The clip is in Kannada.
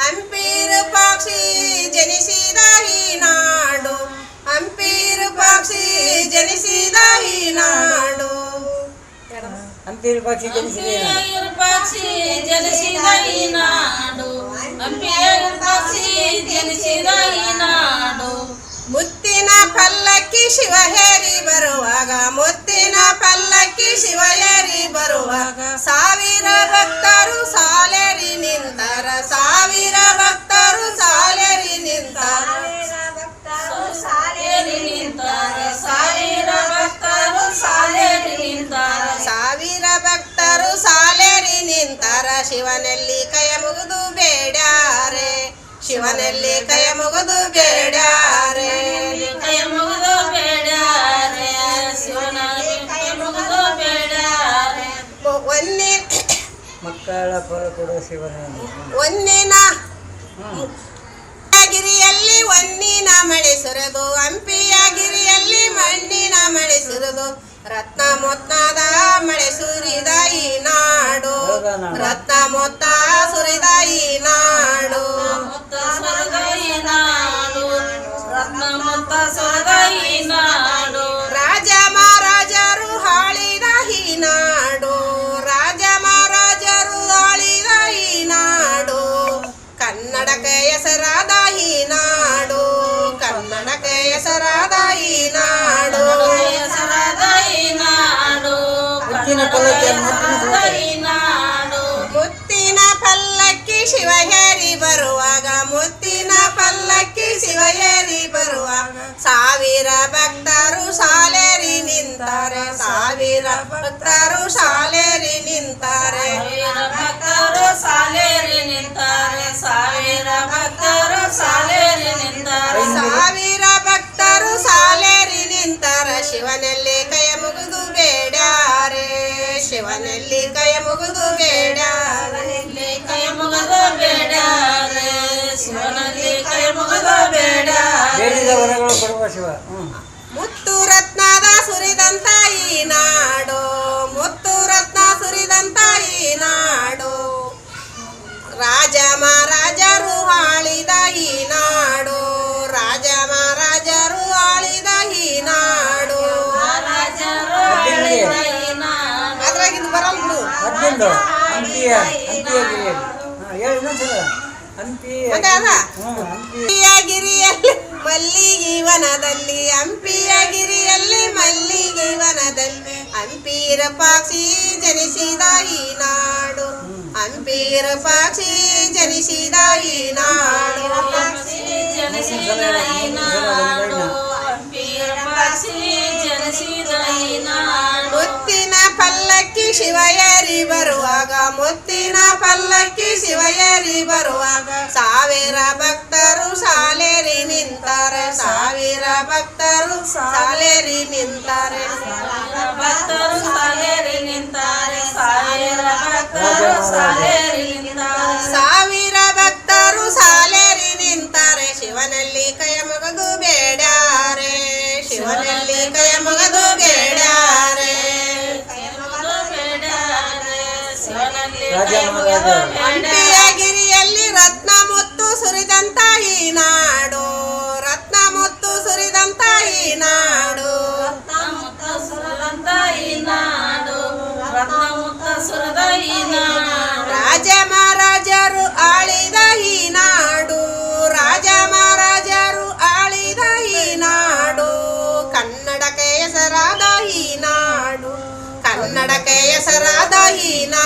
ಹಂಪೀರು ಪಾಕ್ಷಿ ಜನಿಸಿದ ಈ ನಾಡು ಹಂಪೀರು ಪಾಕ್ಷಿ ಜನಿಸಿದ ಈ ನಾಡು ಹಂಪಿ ಪಕ್ಷಿ ಜನಿಸಿದೆ ಹಂಪಿಯ ಪಕ್ಷಿ ಜನಿಸಿದ ಈ ನಾಡು ಹಂಪಿಯ ಪಕ್ಷಿ ಜನಿಸಿದ ಈ ನಾಡು ಮುತ್ತಿನ ಪಲ್ಲಕ್ಕಿ ಶಿವ ಹೇರಿ ಬರುವಾಗ ಮುತ್ತಿನ ಪಲ್ಲಕ್ಕಿ ಶಿವ ಹೇರಿ ಬರುವಾಗ ಸಾವಿರ ಭಕ್ತರು ಸಾಲೆರಿ ನಿಂತರ, ಸಾವಿರ ಭಕ್ತರು ಸಾಲೆರಿ ನಿಂತರ. ಸಾಲೇರಿ ನಿಂತಾರೆ ಸಾವಿರ ಭಕ್ತರು ಸಾಲೇರಿ ನಿಂತಾರೆ. ಸಾವಿರ ಭಕ್ತರು ಸಾಲೇರಿ ನಿಂತರ, ಶಿವನಲ್ಲಿ ಕೈ ಮುಗಿದು ಬೇಡಾರೆ ಶಿವನಲ್ಲಿ ಕೈ ಮುಗಿದು ಬೇಡಾರೆ ಕೈ ಮಕ್ಕಳ ಫಲ ಕೊಡುವ ಶಿವನ ಒಂದಿನ. ಗಿರಿಯಲ್ಲಿ ಒಂದಿನ ಮಳೆ ಸುರಿದು ಹಂಪಿಯ ಗಿರಿಯಲ್ಲಿ ಮಣ್ಣಿನ ಮಳೆ ಸುರಿದು ರತ್ನ ಮೊತ್ತದ ಮಳೆ ಸುರಿದ ಈ ನಾಡು. ರತ್ನ ಮೊತ್ತ ಸುರಿದ ಈ ನಾಡು. ಮುತ್ತಿನ ಪಲ್ಲಕ್ಕಿ ಶಿವ ಹೇರಿ ಬರುವಾಗ ಮುತ್ತಿನ ಪಲ್ಲಕ್ಕಿ ಶಿವ ಹೇರಿ ಬರುವಾಗ ಸಾವಿರ ಭಕ್ತರು ಶಾಲೇರಿ ನಿಂತಾರೆ ಸಾವಿರ ಭಕ್ತರು ಶಾಲೇರಿ ನಿಂತಾರೆ. ಭಕ್ತರು ಸಾಲೇರಿ ನಿಂತಾರೆ ಸಾವಿರ ಭಕ್ತರು ಸಾಲೇರಿ ನಿಂತಾರೆ. ಸಾವಿರ ಭಕ್ತರು ಸಾಲೇರಿ ನಿಂತಾರೆ ಶಿವನಲ್ಲಿ ಶಿವನಲ್ಲಿ ಕೈ ಮುಗಿದು ಬೇಡ ಮನೆಯಲ್ಲಿ ಕೈ ಮುಗಿದು ಬೇಡ ಶಿವನಲ್ಲಿ ಕೈ ಮುಗಿದು ಬೇಡ ಬೇಡಿದ ವರಗಳು ಕೊಡುವ ಶಿವ. ಮುತ್ತು ರತ್ನದ ಮದ್ದಿಂದು ಹಂಪಿಯ ಹಂಪಿಯ ಗಿರಿಯಲ್ಲಿ ಹಾಂ ಹೇಳಿ ಇನ್ನೊಂದ್ಸಲ ಹಂಪಿಯ ಗಿರಿಯಲ್ಲಿ ಮಲ್ಲಿಗೀವನದಲ್ಲಿ ಹಂಪಿಯ ಗಿರಿಯಲ್ಲಿ ಮಲ್ಲಿಗೀವನದಲ್ಲಿ ಹಂಪೀರ ಪಾಕ್ಷಿ ಜನಿಸಿದ ಈ ನಾಡು. ಹಂಪೀರ ಪಾಕ್ಷಿ ಜನಿಸಿದ ಈ ನಾಡು. ಜನಿಸಿದ ಈ ನಾಡು ಶಿವಯರಿ ಬರುವಾಗ, ಮುತ್ತಿನ ಪಲ್ಲಕ್ಕಿ ಶಿವಯರಿ ಬರುವಾಗ, ಸಾವಿರ ಭಕ್ತರು ಸಾಲೇರಿ ನಿಂತಾರೆ, ಸಾವಿರ ಭಕ್ತರು ಸಾಲೇರಿ ನಿಂತಾರೆ. ಭಕ್ತರು ಸಾಲೇರಿ ನಿಂತಾರೆ ಸಾವಿರ ಭಕ್ತರು ಸಾಲೇರಿ ನಿಂತಾರೆ ಸಾವಿರ ಭಕ್ತರು ಸಾಲೇರಿ ನಿಂತಾರೆ ಶಿವನಲ್ಲಿ ಕೈ ಮುಗದು ಬೇಡಾರೆ ಶಿವನಲ್ಲಿ ಕೈ ಮುಗದು ಶಿವನಲ್ಲಿ ರಾಜ ಕೈ ಮುಗಿದು ಮಹಾರಾಜ. ಹಂಪಿಯ ಗಿರಿಯಲ್ಲಿ ರತ್ನ ಮುತ್ತು ಸುರಿದಂತ ಈ ನಾಡು. ರತ್ನ ಮುತ್ತು ಸುರಿದಂತ ಈ ನಾಡು. ಮುತ್ತ ಸುರದಂತ ಈ ನಾಡು. ರತ್ನ ಮುತ್ತ ಈ ನಾಡು. ರಾಜ ಮಹಾರಾಜರು ಆಳಿದ ಈ ನಾಡು. ರಾಜ ಮಹಾರಾಜರು ಆಳಿದ ಈ ನಾಡು. ಕನ್ನಡಕ್ಕೆ ಹೆಸರಾದ ಈ ನಾಡು. ಕನ್ನಡಕ್ಕೆ ಹೆಸರಾದ ಈ ನಾಡು